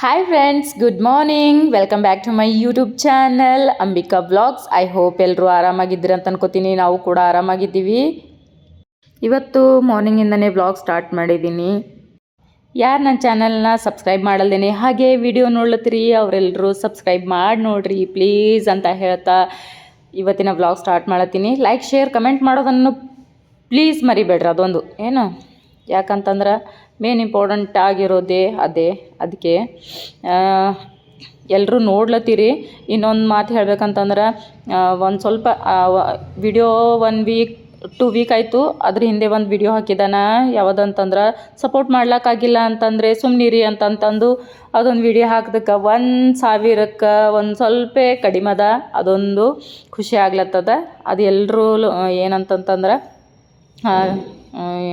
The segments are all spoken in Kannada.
Hi friends good morning welcome back to my YouTube channel Ambika blogs I hope ಎಲ್ಲರೂ ಆರಾಮಾಗಿದ್ದೀರಿ ಅಂತ ಅನ್ಕೋತೀನಿ. ನಾವು ಕೂಡ ಆರಾಮಾಗಿದ್ದೀವಿ. ಇವತ್ತು ಮಾರ್ನಿಂಗಿಂದನೇ ಬ್ಲಾಗ್ ಸ್ಟಾರ್ಟ್ ಮಾಡಿದ್ದೀನಿ. ಯಾರು ನನ್ನ ಚಾನಲ್ನ ಸಬ್ಸ್ಕ್ರೈಬ್ ಮಾಡಲ್ದೇನೆ, ಹಾಗೆ ವಿಡಿಯೋ ನೋಡ್ಲತ್ತೀರಿ ಅವರೆಲ್ಲರೂ ಸಬ್ಸ್ಕ್ರೈಬ್ ಮಾಡಿ ನೋಡ್ರಿ ಪ್ಲೀಸ್ ಅಂತ ಹೇಳ್ತಾ ಇವತ್ತಿನ ಬ್ಲಾಗ್ ಸ್ಟಾರ್ಟ್ ಮಾಡತ್ತೀನಿ ಲೈಕ್ ಶೇರ್ ಕಮೆಂಟ್ ಮಾಡೋದನ್ನು ಪ್ಲೀಸ್ ಮರಿಬೇಡ್ರಿ ಅದೊಂದು. ಏನು? ಯಾಕಂತಂದ್ರೆ ಮೇನ್ ಇಂಪಾರ್ಟೆಂಟ್ ಆಗಿರೋದೇ ಅದೇ. ಅದಕ್ಕೆ ಎಲ್ಲರೂ ನೋಡ್ಲತ್ತೀರಿ. ಇನ್ನೊಂದು ಮಾತು ಹೇಳ್ಬೇಕಂತಂದ್ರೆ ಒಂದು ಸ್ವಲ್ಪ video one week, two week ಆಯಿತು. ಅದ್ರ ಹಿಂದೆ ಒಂದು ವಿಡಿಯೋ ಹಾಕಿದಾನ. ಯಾವುದಂತಂದ್ರೆ, ಸಪೋರ್ಟ್ ಮಾಡ್ಲಿಕ್ಕಾಗಿಲ್ಲ ಅಂತಂದರೆ ಸುಮ್ಮನಿರಿ ಅಂತಂತಂದು ಅದೊಂದು ವಿಡಿಯೋ ಹಾಕಿದಕ್ಕೆ ಒಂದು ಸಾವಿರಕ್ಕೆ ಒಂದು ಸ್ವಲ್ಪ ಕಡಿಮೆ ಅದ. ಅದೊಂದು ಖುಷಿ ಆಗ್ಲತ್ತದ. ಅದು ಎಲ್ಲರೂ ಏನಂತಂತಂದ್ರೆ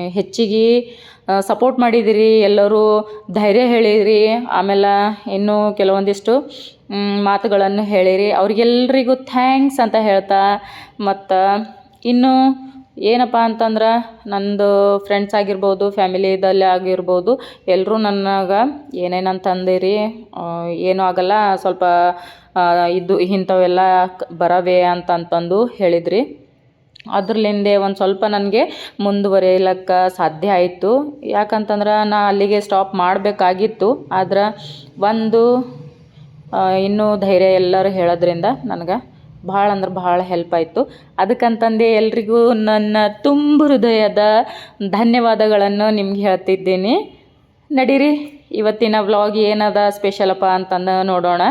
ಹೆಚ್ಚಿಗೆ ಸಪೋರ್ಟ್ ಮಾಡಿದಿರಿ, ಎಲ್ಲರೂ ಧೈರ್ಯ ಹೇಳಿರಿ ಆಮೇಲೆ ಇನ್ನೂ ಕೆಲವೊಂದಿಷ್ಟು ಮಾತುಗಳನ್ನು ಹೇಳಿರಿ. ಅವ್ರಿಗೆಲ್ರಿಗೂ ಥ್ಯಾಂಕ್ಸ್ ಅಂತ ಹೇಳ್ತಾ, ಮತ್ತು ಇನ್ನು ಏನಪ್ಪ ಅಂತಂದ್ರೆ, ನಂದು ಫ್ರೆಂಡ್ಸ್ ಆಗಿರ್ಬೋದು ಫ್ಯಾಮಿಲಿದಲ್ಲಿ ಆಗಿರ್ಬೋದು ಎಲ್ಲರೂ ನನಗೆ ಏನೇನು ಅಂತಂದಿರಿ ಏನೂ ಆಗಲ್ಲ, ಸ್ವಲ್ಪ ಇದು ಇಂಥವೆಲ್ಲ ಬರವೇ ಅಂತಂತಂದು ಹೇಳಿದ್ರಿ. ಅದ್ರಲ್ಲಿಂದೆ ಒಂದು ಸ್ವಲ್ಪ ನನಗೆ ಮುಂದುವರಿಯಲಿಕ್ಕೆ ಸಾಧ್ಯ ಆಯಿತು. ಯಾಕಂತಂದ್ರೆ ನಾ ಅಲ್ಲಿಗೆ ಸ್ಟಾಪ್ ಮಾಡಬೇಕಾಗಿತ್ತು. ಆದ್ರೆ ಒಂದು ಇನ್ನೂ ಧೈರ್ಯ ಎಲ್ಲರೂ ಹೇಳೋದ್ರಿಂದ ನನಗೆ ಭಾಳ ಅಂದ್ರೆ ಭಾಳ ಹೆಲ್ಪ್ ಆಯಿತು. ಅದಕ್ಕಂತಂದೆ ಎಲ್ರಿಗೂ ನನ್ನ ತುಂಬ ಹೃದಯದ ಧನ್ಯವಾದಗಳನ್ನು ನಿಮ್ಗೆ ಹೇಳ್ತಿದ್ದೀನಿ. ನಡೀರಿ, ಇವತ್ತಿನ ವ್ಲಾಗ್ ಏನದ ಸ್ಪೆಷಲಪ್ಪ ಅಂತಂದು ನೋಡೋಣ.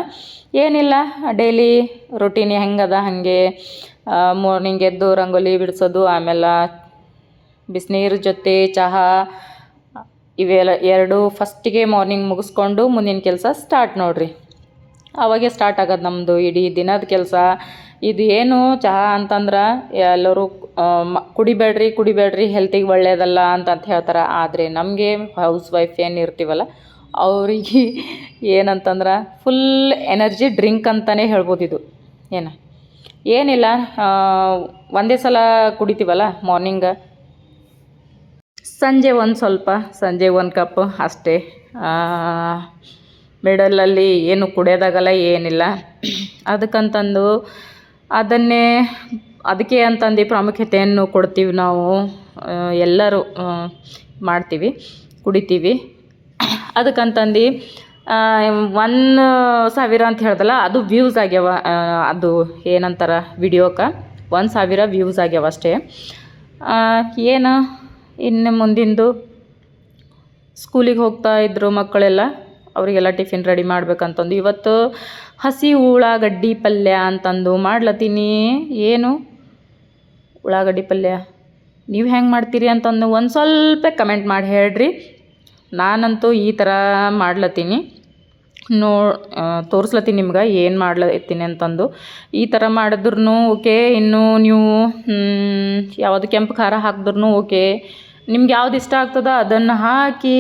ಏನಿಲ್ಲ ಡೈಲಿ ರೊಟೀನ್ ಹೆಂಗದ ಹಾಗೆ. ಮಾರ್ನಿಂಗ್ ಎದ್ದು ರಂಗೋಲಿ ಬಿಡಿಸೋದು, ಆಮೇಲೆ ಬಿಸಿನೀರು ಜೊತೆ ಚಹಾ, ಇವೆಲ್ಲ ಎರಡು ಫಸ್ಟಿಗೆ ಮಾರ್ನಿಂಗ್ ಮುಗಿಸ್ಕೊಂಡು ಮುಂದಿನ ಕೆಲಸ ಸ್ಟಾರ್ಟ್ ನೋಡಿರಿ. ಅವಾಗೆ ಸ್ಟಾರ್ಟ್ ಆಗೋದು ನಮ್ಮದು ಇಡೀ ದಿನದ ಕೆಲಸ. ಇದು ಏನು ಚಹಾ ಅಂತಂದ್ರೆ ಎಲ್ಲರೂ ಕುಡಿಬೇಡ್ರಿ ಕುಡಿಬೇಡ್ರಿ ಹೆಲ್ತಿಗೆ ಒಳ್ಳೆಯದಲ್ಲ ಅಂತಂತ ಹೇಳ್ತಾರೆ. ಆದರೆ ನಮಗೆ ಹೌಸ್ ವೈಫ್ ಏನು ಇರ್ತೀವಲ್ಲ, ಅವ್ರಿಗೆ ಏನಂತಂದ್ರೆ ಫುಲ್ ಎನರ್ಜಿ ಡ್ರಿಂಕ್ ಅಂತಲೇ ಹೇಳ್ಬೋದು ಇದು. ಏನು? ಏನಿಲ್ಲ ಒಂದೇ ಸಲ ಕುಡಿತೀವಲ್ಲ ಮಾರ್ನಿಂಗ ಸಂಜೆ ಒಂದು ಸ್ವಲ್ಪ, ಸಂಜೆ ಒಂದು ಕಪ್ ಅಷ್ಟೇ. ಮಿಡಲಲ್ಲಿ ಏನು ಕುಡಿಯೋದಾಗಲ್ಲ ಏನಿಲ್ಲ. ಅದಕ್ಕಂತಂದು ಅದನ್ನೇ, ಅದಕ್ಕೆ ಅಂತಂದು ಪ್ರಾಮುಖ್ಯತೆಯನ್ನು ಕೊಡ್ತೀವಿ ನಾವು ಎಲ್ಲರೂ ಮಾಡ್ತೀವಿ, ಕುಡಿತೀವಿ. ಅದಕ್ಕಂತಂದು ಒನ್ ಸಾವಿರ ಅಂತ ಹೇಳ್ದಲ್ಲ, ಅದು ವ್ಯೂಸ್ ಆಗ್ಯಾವ. ಅದು ಏನಂತಾರೆ ವಿಡಿಯೋಕ್ಕೆ ಒಂದು ಸಾವಿರ ವ್ಯೂಸ್ ಆಗ್ಯಾವ ಅಷ್ಟೇ. ಏನು? ಇನ್ನು ಮುಂದಿಂದು ಸ್ಕೂಲಿಗೆ ಹೋಗ್ತಾ ಇದ್ದರು ಮಕ್ಕಳೆಲ್ಲ, ಅವರಿಗೆಲ್ಲ ಟಿಫಿನ್ ರೆಡಿ ಮಾಡ್ಬೇಕಂತಂದು. ಇವತ್ತು ಹಸಿ ಉಳ್ಳಾಗಡ್ಡಿ ಪಲ್ಯ ಅಂತಂದು ಮಾಡ್ಲತ್ತೀನಿ. ಏನು? ಉಳ್ಳಾಗಡ್ಡಿ ಪಲ್ಯ. ನೀವು ಹೆಂಗೆ ಮಾಡ್ತೀರಿ ಅಂತಂದು ಒಂದು ಸ್ವಲ್ಪ ಕಮೆಂಟ್ ಮಾಡಿ ಹೇಳ್ರಿ. ನಾನಂತೂ ಈ ಥರ ಮಾಡ್ಲತ್ತೀನಿ. ನೋ ತೋರಿಸ್ಲತ್ತೀನಿ ನಿಮ್ಗೆ ಏನು ಮಾಡ್ಲತ್ತೀನಿ ಅಂತಂದು. ಈ ಥರ ಮಾಡಿದ್ರೂ ಓಕೆ, ಇನ್ನು ನೀವು ಯಾವುದು ಕೆಂಪು ಖಾರ ಹಾಕಿದ್ರೂ ಓಕೆ. ನಿಮ್ಗೆ ಯಾವ್ದು ಇಷ್ಟ ಆಗ್ತದ ಅದನ್ನು ಹಾಕಿ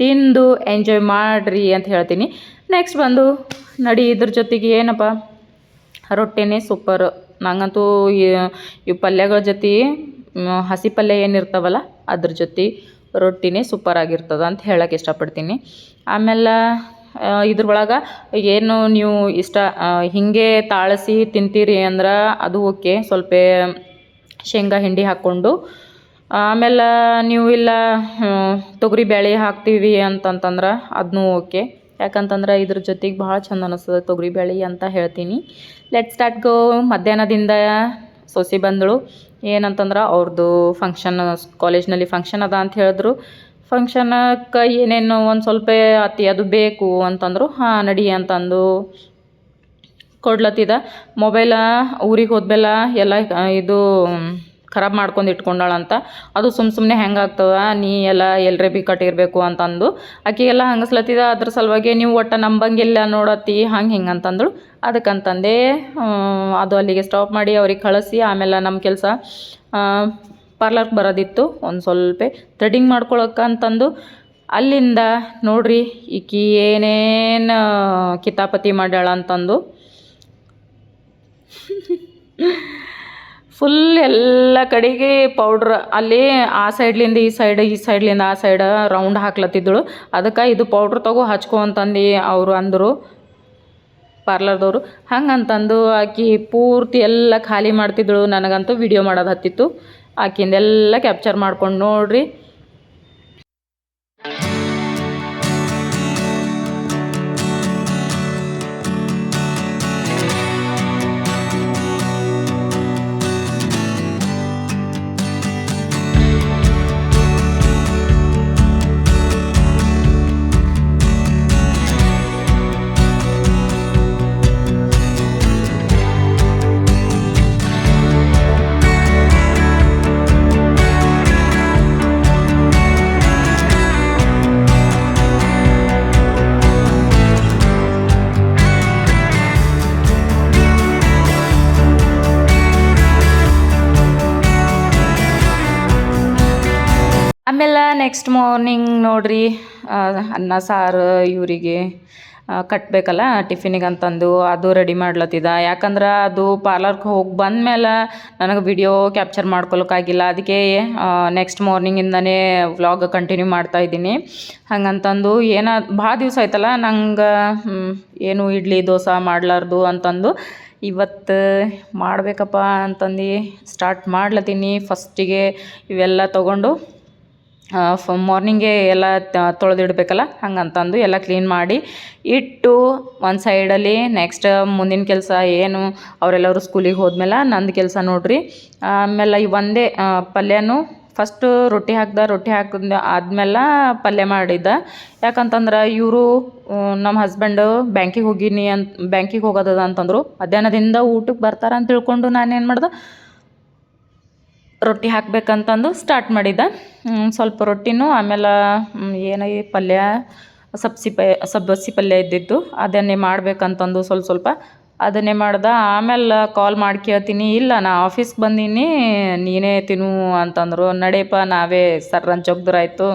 ತಿಂದು ಎಂಜಾಯ್ ಮಾಡಿರಿ ಅಂತ ಹೇಳ್ತೀನಿ. ನೆಕ್ಸ್ಟ್ ಬಂದು ನಡಿ ಇದ್ರ ಜೊತೆಗೆ ಏನಪ್ಪ? ರೊಟ್ಟಿನೇ ಸೂಪರ್ ನಂಗಂತೂ ಈ ಪಲ್ಯಗಳ ಜೊತೆ, ಹಸಿ ಪಲ್ಯ ಏನಿರ್ತಾವಲ್ಲ ಅದ್ರ ಜೊತೆ ರೊಟ್ಟಿನೇ ಸೂಪರ್ ಆಗಿರ್ತದೆ ಅಂತ ಹೇಳಕ್ಕೆ ಇಷ್ಟಪಡ್ತೀನಿ. ಆಮೇಲೆ ಇದ್ರೊಳಗೆ ಏನು ನೀವು ಇಷ್ಟ ಹೀಗೆ ತಾಳಿಸಿ ತಿಂತೀರಿ ಅಂದ್ರೆ ಅದು ಓಕೆ, ಸ್ವಲ್ಪ ಶೇಂಗಾ ಹಿಂಡಿ ಹಾಕ್ಕೊಂಡು ಆಮೇಲೆ ನೀವು ಇಲ್ಲ ತೊಗರಿ ಬೇಳೆ ಹಾಕ್ತೀವಿ ಅಂತಂತಂದ್ರೆ ಅದನ್ನೂ ಓಕೆ. ಯಾಕಂತಂದ್ರೆ ಇದ್ರ ಜೊತೆಗೆ ಭಾಳ ಚಂದ ಅನ್ನಿಸ್ತದೆ ತೊಗರಿ ಬೇಳೆ ಅಂತ ಹೇಳ್ತೀನಿ. ಲೆಟ್ ಸ್ಟಾರ್ಟ್ ಗೋ ಮಧ್ಯಾಹ್ನದಿಂದ ಸೊಸೆ ಬಂದಳು. ಏನಂತಂದ್ರೆ ಅವ್ರದ್ದು ಫಂಕ್ಷನ್ ಕಾಲೇಜ್ನಲ್ಲಿ ಫಂಕ್ಷನ್ ಅದ ಅಂತ ಹೇಳಿದ್ರು. ಫಂಕ್ಷನಕ್ಕೆ ಏನೇನು ಒಂದು ಸ್ವಲ್ಪ, ಅತಿ ಅದು ಬೇಕು ಅಂತಂದರು, ಹಾಂ, ನಡಿ ಅಂತಂದು ಕೊಡ್ಲತ್ತಿದ. ಮೊಬೈಲ ಊರಿಗೆ ಹೋದ್ಮೇಲೆ ಎಲ್ಲ ಇದು ಖರಾಬ್ ಮಾಡ್ಕೊಂಡು ಇಟ್ಕೊಂಡಾಳಂತ ಅದು ಸುಮ್ಮ ಸುಮ್ಮನೆ ಹೆಂಗೆ ಆಗ್ತದ? ನೀ ಎಲ್ಲ ಎಲ್ಲರೇ ಬಿ ಕಟ್ಟಿರಬೇಕು ಅಂತಂದು. ಆಕೆಗೆಲ್ಲ ಹಂಗಸ್ಲತ್ತಿದ. ಅದ್ರ ಸಲುವಾಗಿ ನೀವು ಒಟ್ಟು ನಂಬಂಗಿಲ್ಲ ನೋಡತ್ತಿ, ಹಂಗೆ ಹಿಂಗೆ ಅಂತಂದಳು. ಅದಕ್ಕಂತಂದೆ ಅದು ಅಲ್ಲಿಗೆ ಸ್ಟಾಪ್ ಮಾಡಿ ಅವ್ರಿಗೆ ಕಳಿಸಿ, ಆಮೇಲೆ ನಮ್ಮ ಕೆಲಸ ಪಾರ್ಲರ್ಗೆ ಬರೋದಿತ್ತು. ಒಂದು ಸ್ವಲ್ಪ ಥ್ರೆಡಿಂಗ್ ಮಾಡ್ಕೊಳಕ್ಕಂತಂದು ಅಲ್ಲಿಂದ ನೋಡ್ರಿ, ಈಕಿ ಏನೇನು ಕಿತಾಪತಿ ಮಾಡ್ಯಾಳ ಅಂತಂದು. ಫುಲ್ ಎಲ್ಲ ಕಡೆಗೆ ಪೌಡ್ರ್ ಅಲ್ಲಿ ಆ ಸೈಡ್ಲಿಂದ ಈ ಸೈಡ್ ಈ ಸೈಡ್ಲಿಂದ ಆ ಸೈಡ್ ರೌಂಡ್ ಹಾಕ್ಲತ್ತಿದ್ದಳು ಅದಕ್ಕೆ ಇದು ಪೌಡ್ರ್ ತಗೋ ಹಚ್ಕೊ ಅಂತಂದು ಅವರು ಅಂದರು ಪಾರ್ಲರ್ದವರು ಹಂಗಂತಂದು ಆಕಿ ಪೂರ್ತಿ ಎಲ್ಲ ಖಾಲಿ ಮಾಡ್ತಿದ್ದಳು. ನನಗಂತೂ ವಿಡಿಯೋ ಮಾಡೋದು ಹತ್ತಿತ್ತು. ಆಕಿಂದೆಲ್ಲ ಕ್ಯಾಪ್ಚರ್ ಮಾಡ್ಕೊಂಡು ನೋಡ್ರಿ. ಆಮೇಲೆ ನೆಕ್ಸ್ಟ್ ಮಾರ್ನಿಂಗ್ ನೋಡ್ರಿ ಅನ್ನ, ಸಾರು, ಇವರಿಗೆ ಕಟ್ಟಬೇಕಲ್ಲ ಟಿಫಿನಿಗೆ ಅಂತಂದು, ಅದು ರೆಡಿ ಮಾಡ್ಲತ್ತಿದ. ಯಾಕಂದ್ರೆ ಅದು ಪಾರ್ಲರ್ಗೆ ಹೋಗಿ ಬಂದಮೇಲೆ ನನಗೆ ವಿಡಿಯೋ ಕ್ಯಾಪ್ಚರ್ ಮಾಡ್ಕೊಳಕ್ಕಾಗಿಲ್ಲ ಅದಕ್ಕೆ ನೆಕ್ಸ್ಟ್ ಮಾರ್ನಿಂಗಿಂದನೇ ವ್ಲಾಗ್ ಕಂಟಿನ್ಯೂ ಮಾಡ್ತಾ ಇದ್ದೀನಿ. ಹಂಗಂತಂದು ಏನ, ಭಾಳ ದಿವಸ ಆಯ್ತಲ್ಲ, ನಂಗೆ ಏನು ಇಡ್ಲಿ, ದೋಸೆ ಮಾಡಲಾರ್ದು ಅಂತಂದು ಇವತ್ತು ಮಾಡಬೇಕಪ್ಪ ಅಂತಂದು ಸ್ಟಾರ್ಟ್ ಮಾಡ್ಲತ್ತೀನಿ. ಫಸ್ಟಿಗೆ ಇವೆಲ್ಲ ತೊಗೊಂಡು ಫ ಮಾರ್ನಿಂಗೇ ಎಲ್ಲ ತೊಳೆದಿಡ್ಬೇಕಲ್ಲ? ಹಂಗಂತಂದು ಎಲ್ಲ ಕ್ಲೀನ್ ಮಾಡಿ ಇಟ್ಟು ಒಂದು ಸೈಡಲ್ಲಿ ನೆಕ್ಸ್ಟ್ ಮುಂದಿನ ಕೆಲಸ ಏನು ಅವರೆಲ್ಲರೂ ಸ್ಕೂಲಿಗೆ ಹೋದ್ಮೇಲೆ ನಂದು ಕೆಲಸ ನೋಡ್ರಿ. ಆಮೇಲೆ ಈ ಒಂದೇ ಪಲ್ಯನೂ ಫಸ್ಟು ರೊಟ್ಟಿ ಹಾಕ್ದೆ, ರೊಟ್ಟಿ ಹಾಕಿದ, ಆದ್ಮೇಲೆ ಪಲ್ಯ ಮಾಡಿದ್ದೆ. ಯಾಕಂತಂದ್ರೆ ಇವರು ನಮ್ಮ ಹಸ್ಬೆಂಡು ಬ್ಯಾಂಕಿಗೆ ಹೋಗಿನಿ ಅಂತ ಬ್ಯಾಂಕಿಗೆ ಹೋಗೋದದ ಅಂತಂದರು. ಮಧ್ಯಾಹ್ನದಿಂದ ಊಟಕ್ಕೆ ಬರ್ತಾರಂತ ತಿಳ್ಕೊಂಡು ನಾನೇನು ಮಾಡ್ದೆ? ರೊಟ್ಟಿ ಹಾಕಬೇಕಂತಂದು ಸ್ಟಾರ್ಟ್ ಮಾಡಿದ್ದೆ. ಸ್ವಲ್ಪ ರೊಟ್ಟಿನೂ ಆಮೇಲೆ ಏನೈ ಪಲ್ಯ, ಸಬ್ಸಿ ಪ ಸಬ್ಬಸಿ ಪಲ್ಯ ಇದ್ದಿತ್ತು. ಅದನ್ನೇ ಮಾಡಬೇಕಂತಂದು ಸ್ವಲ್ಪ ಸ್ವಲ್ಪ ಅದನ್ನೇ ಮಾಡ್ದೆ. ಆಮೇಲೆ ಕಾಲ್ ಮಾಡಿ ಕೇಳ್ತೀನಿ, ಇಲ್ಲ, ನಾ ಆಫೀಸ್ಗೆ ಬಂದೀನಿ, ನೀನೇ ತಿನ್ನು ಅಂತಂದರು. ನಡೆಯಪ್ಪ ನಾವೇ ಸರ್ರಂಚ್ ಒಗ್ದ್ರಾಯ್ತು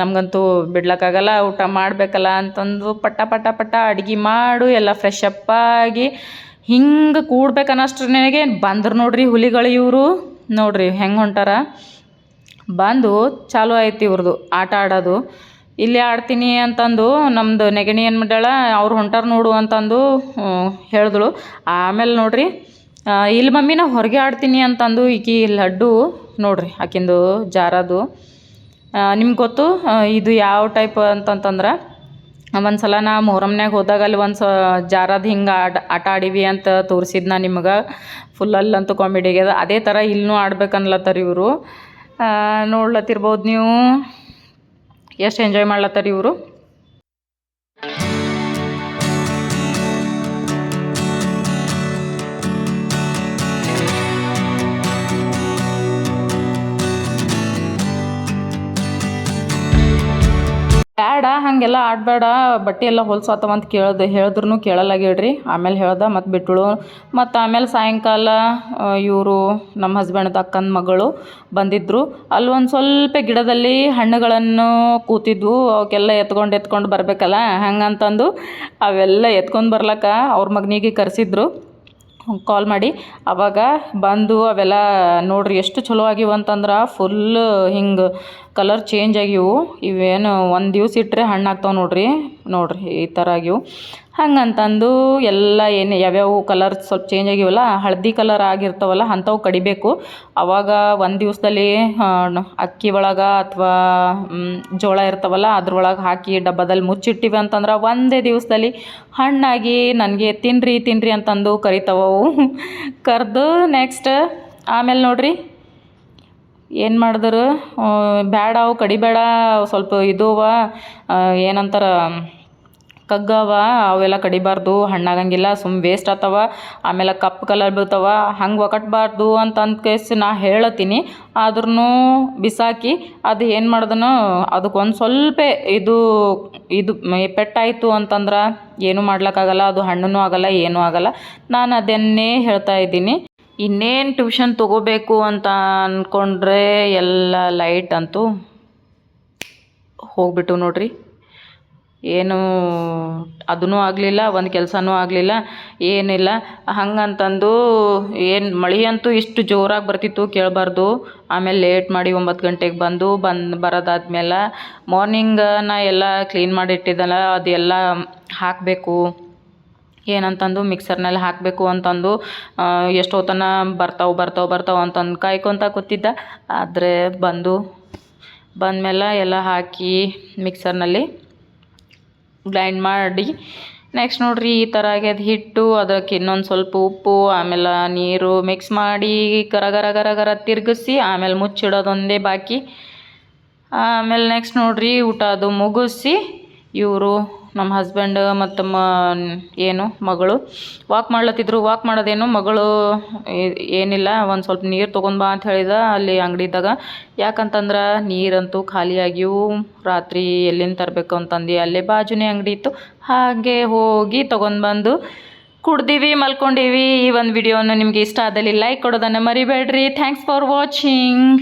ನಮಗಂತೂ ಬಿಡ್ಲಕ್ಕಾಗಲ್ಲ, ಊಟ ಮಾಡಬೇಕಲ್ಲ ಅಂತಂದು ಪಟ್ಟ ಪಟ್ಟ ಪಟ್ಟ ಅಡುಗೆ ಮಾಡು, ಎಲ್ಲ ಫ್ರೆಶ್ ಹಿಂಗೆ ಆಗಿ ನನಗೆ. ಕೂಡ್ಬೇಕನ್ನಷ್ಟ್ರನೆಗೆ ಬಂದ್ರು ನೋಡ್ರಿ ಹುಲಿಗಳು ಇವರು. ನೋಡ್ರಿ ಹೆಂಗೆ ಹೊಂಟಾರ? ಬಂದು ಚಾಲು ಆಯ್ತು ಇವ್ರದ್ದು ಆಟ ಆಡೋದು. ಇಲ್ಲಿ ಆಡ್ತೀನಿ ಅಂತಂದು ನಮ್ಮದು ನೆಗಣಿ ಏನು ಮಾಡ್ಯಾಳ, ಅವ್ರು ಹೊಂಟಾರ ನೋಡು ಅಂತಂದು ಹೇಳಿದಳು. ಆಮೇಲೆ ನೋಡ್ರಿ ಇಲ್ಲಿ ಮಮ್ಮಿ ನಾ ಹೊರಗೆ ಆಡ್ತೀನಿ ಅಂತಂದು ಈಕಿ ಲಡ್ಡು ನೋಡ್ರಿ, ಆಕಿಂದು ಜಾರದು. ನಿಮ್ಗೆ ಗೊತ್ತು ಇದು ಯಾವ ಟೈಪ್ ಅಂತಂತಂದ್ರೆ ಒಂದು ಸಲ ನಾ ಮೊಹರಮ್ನ್ಯಾಗ ಹೋದಾಗ ಅಲ್ಲಿ ಒಂದು ಸ ಜಾರದ ಹಿಂಗೆ ಆಟ ಆಟ ಆಡೀವಿ ಅಂತ ತೋರಿಸಿದ್ದು ನಾ ನಿಮ್ಗೆ. ಫುಲ್ ಅಲ್ಲಂತೂ ಕಾಮಿಡಿ ಆಗ್ಯದ. ಅದೇ ಥರ ಇಲ್ಲೂ ಆಡ್ಬೇಕನ್ಲತ್ತಾರ ಇವರು. ನೋಡ್ಲತ್ತಿರ್ಬೋದು ನೀವು. ಎಷ್ಟು ಎಂಜಾಯ್ ಮಾಡ್ಲತ್ತಾರ ಇವರು? ಬ್ಯಾಡ, ಹಾಗೆಲ್ಲ ಆಡಬೇಡ, ಬಟ್ಟೆ ಎಲ್ಲ ಹೊಲ್ಸಾತವ ಅಂತ ಕೇಳ್ದೆ ಹೇಳಿದ್ರು ಕೇಳಲ್ಲಾಗ್ಯಾಳ್ರಿ ಆಮೇಲೆ ಹೇಳ್ದೆ ಮತ್ತು ಬಿಟ್ಟಳು ಮತ್ತು ಆಮೇಲೆ ಸಾಯಂಕಾಲ ಇವರು ನಮ್ಮ ಹಸ್ಬೆಂಡ್ದು ಅಕ್ಕನ ಮಗಳು ಬಂದಿದ್ದರು ಅಲ್ಲಿ ಒಂದು ಸ್ವಲ್ಪ ಗಿಡದಲ್ಲಿ ಹಣ್ಣುಗಳನ್ನು ಕೂತಿದ್ವು. ಅವಕ್ಕೆಲ್ಲ ಎತ್ಕೊಂಡು ಎತ್ಕೊಂಡು ಬರಬೇಕಲ್ಲ, ಹಂಗಂತಂದು ಅವೆಲ್ಲ ಎತ್ಕೊಂಡು ಬರ್ಲಕ್ಕ ಅವ್ರ ಮಗನಿಗೆ ಕರೆಸಿದ್ರು. ಕಾಲ್ ಮಾಡಿ, ಅವಾಗ ಬಂದು ಅವೆಲ್ಲ ನೋಡ್ರಿ, ಎಷ್ಟು ಚಲೋ ಆಗಿವಂತಂದ್ರೆ ಫುಲ್ ಹಿಂಗೆ ಕಲರ್ ಚೇಂಜ್ ಆಗಿವು ಇವೇನು ಒಂದು ದಿವ್ಸ ಇಟ್ಟರೆ ಹಣ್ಣು ಆಗ್ತಾವೆ ನೋಡ್ರಿ. ನೋಡ್ರಿ ಈ ಥರ ಆಗಿವು ಹಂಗಂತಂದು ಎಲ್ಲ ಏನು ಯಾವ್ಯಾವ ಕಲರ್ ಸ್ವಲ್ಪ ಚೇಂಜ್ ಆಗಿವಲ್ಲ ಹಳದಿ ಕಲರ್ ಆಗಿರ್ತಾವಲ್ಲ ಅಂಥವು ಕಡಿಬೇಕು. ಅವಾಗ ಒಂದು ದಿವಸದಲ್ಲಿ ಅಕ್ಕಿ ಒಳಗೆ ಅಥವಾ ಜೋಳ ಇರ್ತಾವಲ್ಲ ಅದ್ರೊಳಗೆ ಹಾಕಿ ಡಬ್ಬದಲ್ಲಿ ಮುಚ್ಚಿಟ್ಟಿವಿ ಅಂತಂದ್ರೆ ಒಂದೇ ದಿವಸದಲ್ಲಿ ಹಣ್ಣಾಗಿ ನನಗೆ ತಿನ್ನಿರಿ ತಿನ್ನಿರಿ ಅಂತಂದು ಕರಿತಾವವು. ಕರೆದು ನೆಕ್ಸ್ಟ್ ಆಮೇಲೆ ನೋಡ್ರಿ. ಏನು ಮಾಡಿದ್ರು? ಬೇಡ ಅವು ಕಡಿಬೇಡ ಸ್ವಲ್ಪ ಇದು ಅವ ಏನಂತಾರ ಕಗ್ಗವ ಅವೆಲ್ಲ ಕಡಿಬಾರ್ದು, ಹಣ್ಣಾಗಂಗಿಲ್ಲ, ಸುಮ್ ವೇಸ್ಟ್ ಆಗ್ತವ ಆಮೇಲೆ ಕಪ್ಪು ಕಲರ್ ಬೀಳ್ತಾವ, ಹಂಗೆ ಒಕಟ್ಬಾರ್ದು ಅಂತ ಅಂದ್ಕೇಸಿ ನಾ ಹೇಳತ್ತೀನಿ ಆದ್ರೂ ಬಿಸಾಕಿ ಅದು ಏನು ಮಾಡ್ದನು ಅದಕ್ಕೆ ಒಂದು ಸ್ವಲ್ಪ ಇದು ಇದು ಪೆಟ್ಟಾಯಿತು ಅಂತಂದ್ರೆ ಏನೂ ಮಾಡ್ಲಿಕ್ಕಾಗಲ್ಲ, ಅದು ಹಣ್ಣೂ ಆಗಲ್ಲ, ಏನೂ ಆಗಲ್ಲ. ನಾನು ಅದನ್ನೇ ಹೇಳ್ತಾ ಇದ್ದೀನಿ. ಇನ್ನೇನು ಟ್ಯೂಷನ್ ತೊಗೋಬೇಕು ಅಂತ ಅಂದ್ಕೊಂಡ್ರೆ ಎಲ್ಲ ಲೈಟ್ ಅಂತೂ ಹೋಗ್ಬಿಟ್ಟು ನೋಡ್ರಿ. ಏನು ಅದೂ ಆಗಲಿಲ್ಲ, ಒಂದು ಕೆಲಸನೂ ಆಗಲಿಲ್ಲ, ಏನಿಲ್ಲ. ಹಂಗಂತಂದು ಏನು ಮಳೆ ಅಂತೂ ಇಷ್ಟು ಜೋರಾಗಿ ಬರ್ತಿತ್ತು ಕೇಳಬಾರ್ದು. ಆಮೇಲೆ ಲೇಟ್ ಮಾಡಿ ಒಂಬತ್ತು ಗಂಟೆಗೆ ಬಂದು ಬಂದು ಬರೋದಾದ್ಮೇಲೆ ಮಾರ್ನಿಂಗ್ ನಾ ಎಲ್ಲ ಕ್ಲೀನ್ ಮಾಡಿ ಇಟ್ಟಿದ್ದೆನಲ್ಲ ಅದೆಲ್ಲ ಹಾಕಬೇಕು. ಏನಂತಂದು ಮಿಕ್ಸರ್ನಲ್ಲಿ ಹಾಕಬೇಕು ಅಂತಂದು ಎಷ್ಟೊತ್ತನ ಬರ್ತಾವೆ ಬರ್ತಾವೆ ಬರ್ತಾವೆ ಅಂತಂದು ಕಾಯ್ಕೊತ ಕೂತಿದ್ದ. ಆದರೆ ಬಂದು, ಬಂದಮೇಲೆ ಎಲ್ಲ ಹಾಕಿ ಮಿಕ್ಸರ್ನಲ್ಲಿ ಗ್ರೈಂಡ್ ಮಾಡಿ, ನೆಕ್ಸ್ಟ್ ನೋಡ್ರಿ ಈ ಥರ ಆಗ್ಯದ. ಹಿಟ್ಟು, ಅದಕ್ಕೆ ಇನ್ನೊಂದು ಸ್ವಲ್ಪ ಉಪ್ಪು, ಆಮೇಲೆ ನೀರು ಮಿಕ್ಸ್ ಮಾಡಿ ಗರ ಗರ ಗರ ಗರ ತಿರುಗಿಸಿ, ಆಮೇಲೆ ಮುಚ್ಚಿಡೋದೊಂದೇ ಬಾಕಿ. ಆಮೇಲೆ ನೆಕ್ಸ್ಟ್ ನೋಡಿರಿ ಊಟ ಅದು ಮುಗಿಸಿ, ಇವರು ನಮ್ಮ ಹಸ್ಬೆಂಡ್ ಮತ್ತು ಮ ಏನು, ಮಗಳು. ವಾಕ್ ಮಾಡ್ಲತ್ತಿದ್ರು ವಾಕ್ ಮಾಡೋದೇನು, ಮಗಳು ಏನಿಲ್ಲ, ಒಂದು ಸ್ವಲ್ಪ ನೀರು ತೊಗೊಂಡು ಬಾ ಅಂತ ಹೇಳಿದ ಅಲ್ಲಿ ಅಂಗಡಿದಾಗ ಯಾಕಂತಂದ್ರೆ, ನೀರಂತೂ ಖಾಲಿಯಾಗಿವು ರಾತ್ರಿ ಎಲ್ಲಿಂದ ತರಬೇಕು ಅಂತಂದು, ಅಲ್ಲೇ ಬಾಜುನೇ ಅಂಗಡಿ ಇತ್ತು. ಹಾಗೆ ಹೋಗಿ ತೊಗೊಂಡು ಬಂದು ಕುಡ್ದೀವಿ, ಮಲ್ಕೊಂಡೀವಿ. ಈ ಒಂದು ವಿಡಿಯೋನ ನಿಮಗೆ ಇಷ್ಟ ಆದಲ್ಲಿ ಲೈಕ್ ಕೊಡೋದನ್ನು ಮರಿಬೇಡ್ರಿ. Thanks for watching